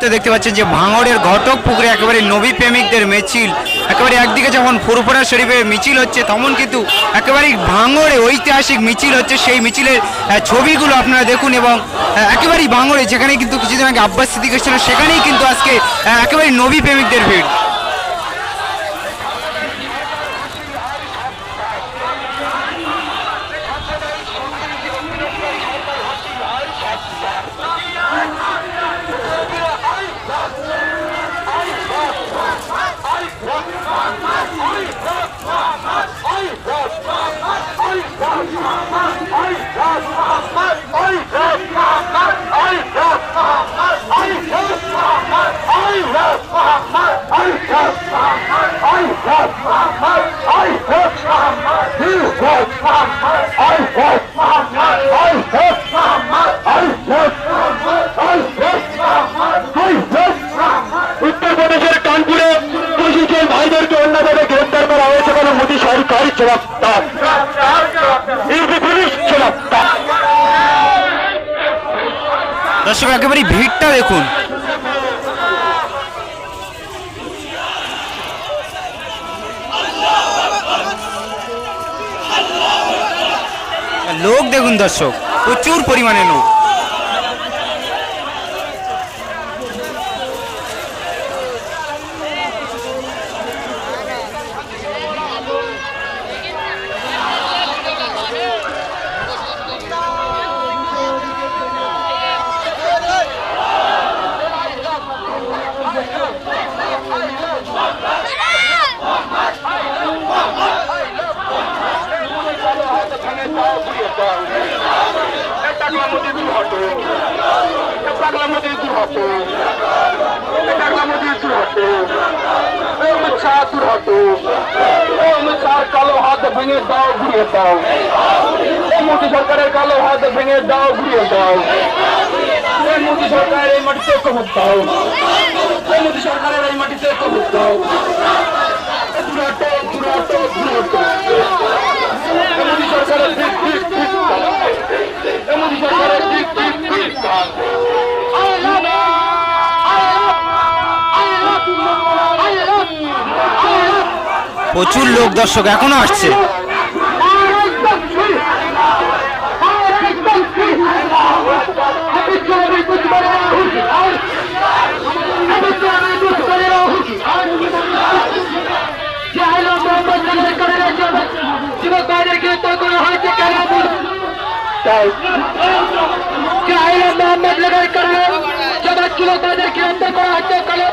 মুহূর্তে দেখতে পাচ্ছেন যে ভাঙড়ের ঘটক পুকুরে একেবারে নবী প্রেমিকদের মিছিল। একেবারে একদিকে যখন ফুরফুরা শরীফে মিছিল হচ্ছে, তখন কিন্তু একেবারে ভাঙড়ে ঐতিহাসিক মিছিল হচ্ছে। সেই মিছিলের ছবিগুলো আপনারা দেখুন এবং একেবারেই ভাঙড়ে যেখানে কিন্তু কিছুদিন আগে আব্বাস সিদ্দিক সেখানেই কিন্তু আজকে একেবারে নবী প্রেমিকদের ভিড়। উত্তরপ্রদেশের কানপুরে প্রশিক্ষণ ভাইদেরকে অন্যভাবে গ্রেপ্তার করা হয়েছে বলে মোদী সরকার জবাব। দর্শক একেবারে ভিড়টা দেখুন। লোক দেখুন দর্শক প্রচুর পরিমাণে লোক। ভেঙে দাও ঘুরিয়ে দাও। এই মোদী সরকারের কালো হাত ভেঙে দাও ঘুরিয়ে দাও। এই মোদী সরকারের এই মাটিতে কবর দাও এই মোদী সরকারের এই মাটিতে কবর দাও প্রচুর লোক দর্শক এখনও আসছে। হয়েছে কেন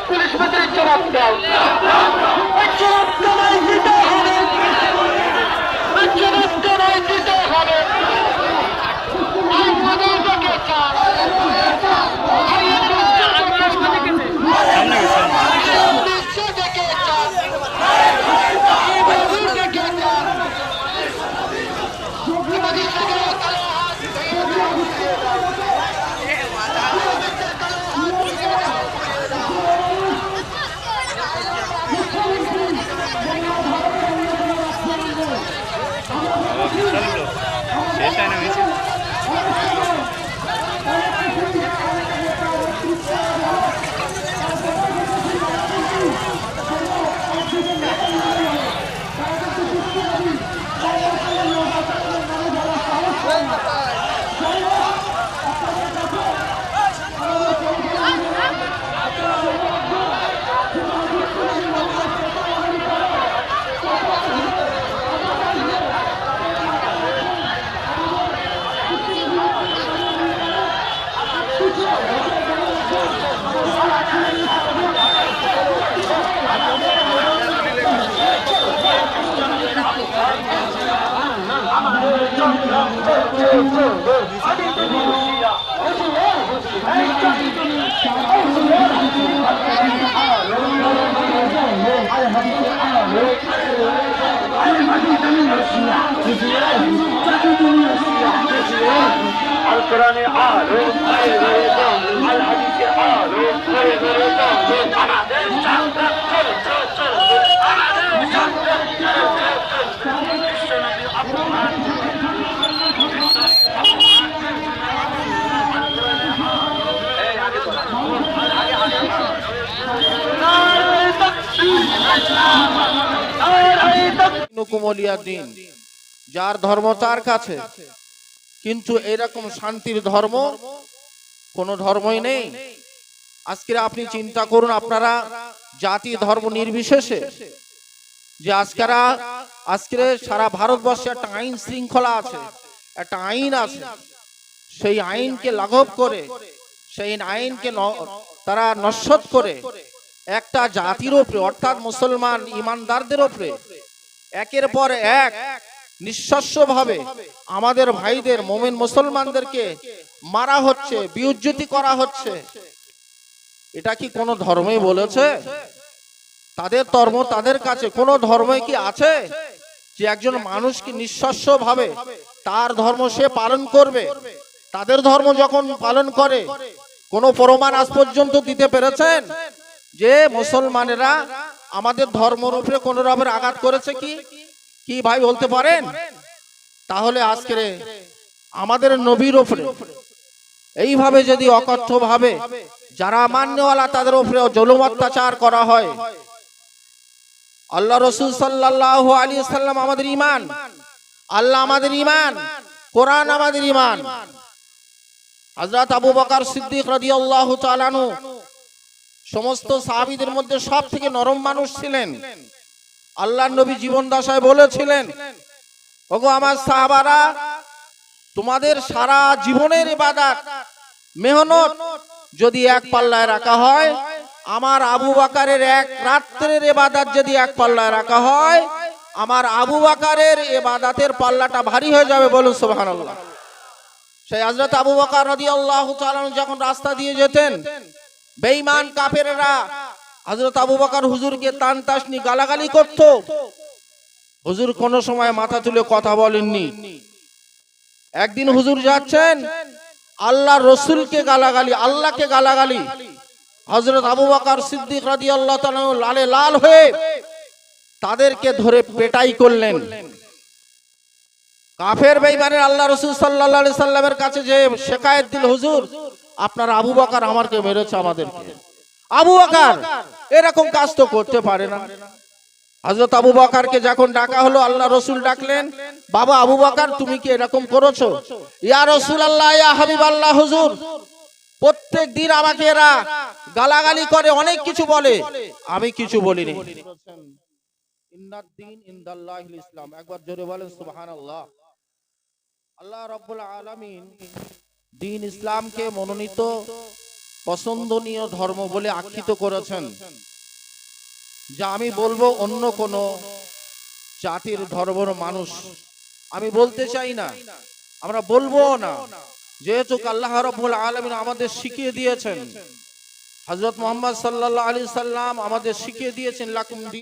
পুলিশ মন্ত্রীর জবাব দাও এই জবাব তোমায় দিতে হবে এই জবাব তোমায় দিতে হবে এই মোদী দেখে চান দেখে চান মোদী দেখে চান মোদী সরকারের কালো হাত আল কোরআনে আলো আয় রে দাম আল হাদিসে আলো আয় রে তাকবীর দিন, যার ধর্ম তার কাছে। কিন্তু এরকম শান্তির ধর্ম কোনো ধর্মই নেই। আজকে আপনি চিন্তা করুন, আপনারা জাতি ধর্ম নির্বিশেষে, যে আজকেরা আজকে সারা ভারতবর্ষে একটা আইন শৃঙ্খলা আছে, একটা আইন আছে। সেই আইনকে লাঘব করে, সেই আইনকে তারা নস্বত করে, একটা জাতির ওপরে অর্থাৎ মুসলমান ইমানদারদের ওপরে একের পর এক নিঃশস্য ভাবে আমাদের ভাইদের মোমেন মুসলমানদেরকে মারা হচ্ছে, বিউজ্জতি করা হচ্ছে। এটা কি কোনো ধর্মই বলেছে? তাদের ধর্ম তাদের কাছে কোনো ধর্মই কি আছে? যে একজন মানুষ কি নিঃশস্য ভাবে তার ধর্ম সে পালন করবে। তাদের ধর্ম যখন পালন করে, কোনো প্রমাণ আজ পর্যন্ত দিতে পেরেছেন? যে মুসলমানেরা আমাদের ধর্মের উপরে কোন রকমের আঘাত করেছে কি? কি ভাই বলতে পারেন? তাহলে আজকে আমাদের নবীর উপরে, এইভাবে যদি অকথ্য ভাবে যারা মান্যওয়ালা তাদের উপরে জলুম অত্যাচার করা হয়, আল্লাহ রসুল সাল্লাহ আলী সাল্লাম আমাদের ইমান আল্লাহ আমাদের ইমান কোরআন আমাদের ইমান হজরত আবু বকার সিদ্দিক রাজি আল্লাহ তালানু সমস্ত সাহাবিদের মধ্যে সব থেকে নরম মানুষ ছিলেন। আল্লাহ নবী জীবন দশায় বলেছিলেন, ওগো আমার সাহাবারা, তোমাদের সারা জীবনের ইবাদত, মেহনত যদি এক পাল্লায় রাখা হয়, আমার আবু বাকারের এক রাত্রের এবাদাত যদি এক পাল্লায় রাখা হয়, আমার আবু বাকারের এবাদাতের পাল্লাটা ভারী হয়ে যাবে। বলুন, সুবহানাল্লাহ। সেই হযরত আবু বকর রাদিয়াল্লাহু তাআলা যখন রাস্তা দিয়ে যেতেন বেঈমান কাফেররা হযরত আবু বকর হুজুরকে তান তাসনি গালাগালি করত। হুজুর কোন সময় মাথা তুলে কথা বলেননি। একদিন হুজুর যাচ্ছেন আল্লাহ রসুলকে গালাগালি, আল্লাহকে গালাগালি। হযরত আবু বকর সিদ্দিক রাদিয়াল্লাহু তাআলা লালে লাল হয়ে তাদেরকে ধরে পেটাই করলেন। কাফের বেঈমানের আল্লাহ রসুল আলাইহি সাল্লামের কাছে যে শেকায়েত দিল, হুজুর আপনার আবু বকর আমারকে মেরেছে আমাদেরকে। আবু বকর, এরকম কাজ তো করতে পারে না। হযরত আবু বকরকে যখন ডাকা হলো, আল্লাহ রসুল ডাকলেন, বাবা আবু বকর, তুমি কি এরকম করেছ? ইয়া রসুল আল্লাহ ইয়া হাবিব আল্লাহ হুজুর, প্রত্যেক দিন আমাকে এরা গালাগালি করে, অনেক কিছু বলে। আমি কিছু বলিনি। একবার জোরে বলেন আল্লাহ দিন ইসলামকে মনোনীত, পছন্দনীয় ধর্ম বলে আখ্যিত করেছেন। যা আমি বলব অন্য কোন জাতির ধর্মের মানুষ। আমি বলতে চাই না, আমরা বলব না। যেহেতু আল্লাহ রব্বুল আলমিন আমাদের শিখিয়ে দিয়েছেন হজরত মোহাম্মদ সাল্লাহ আলী সাল্লাম আমাদের শিখিয়ে দিয়েছেন, লাকুম